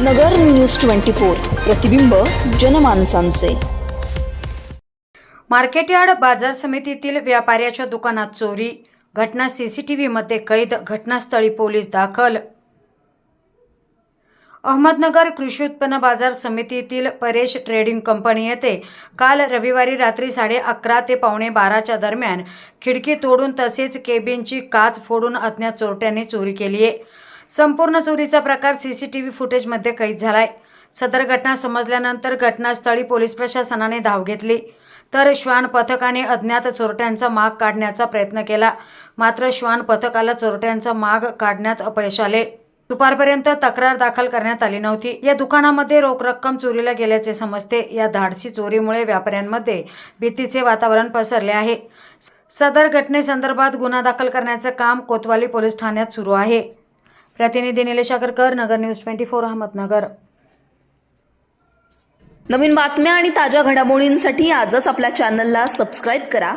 नगर news twenty four प्रतिबिंब जनमानसांचे. Market yard बाजार समितीतील व्यापाऱ्याच्या दुकानात चोरी घटना सीसीटीव्हीमध्ये कैद घटनास्थळी पोलीस दाखल. अहमदनगर कृषी उत्पन्न बाजार समितीतील परेश ट्रेडिंग कंपनी येथे काल रविवारी रात्री साडे अकरा ते पावणे बाराच्या दरम्यान खिडकी तोडून तसेच केबिनची काच फोडून अज्ञात चोरट्यांनी चोरी केली आहे. संपूर्ण चोरीचा प्रकार सीसीटीव्ही फुटेजमध्ये कैद झालाय. सदर घटना समजल्यानंतर घटनास्थळी पोलीस प्रशासनाने धाव घेतली. तर श्वान पथकाने अज्ञात चोरट्यांचा माग काढण्याचा प्रयत्न केला. मात्र श्वान पथकाला चोरट्यांचा माग काढण्यात अपयश आले. दुपारपर्यंत तक्रार दाखल करण्यात आली नव्हती. या दुकानामध्ये रोख रक्कम चोरीला गेल्याचे समजते. या धाडसी चोरीमुळे व्यापाऱ्यांमध्ये भीतीचे वातावरण पसरले आहे. सदर घटनेसंदर्भात गुन्हा दाखल करण्याचं काम कोतवाली पोलीस ठाण्यात सुरू आहे. प्रतिनिधी Nilesh Agarkar Nagar news twenty four Ahmednagar. नवीन बातम्या आणि ताज्या घडामोडींसाठी आजच आपल्या चॅनलला सबस्क्राईब करा.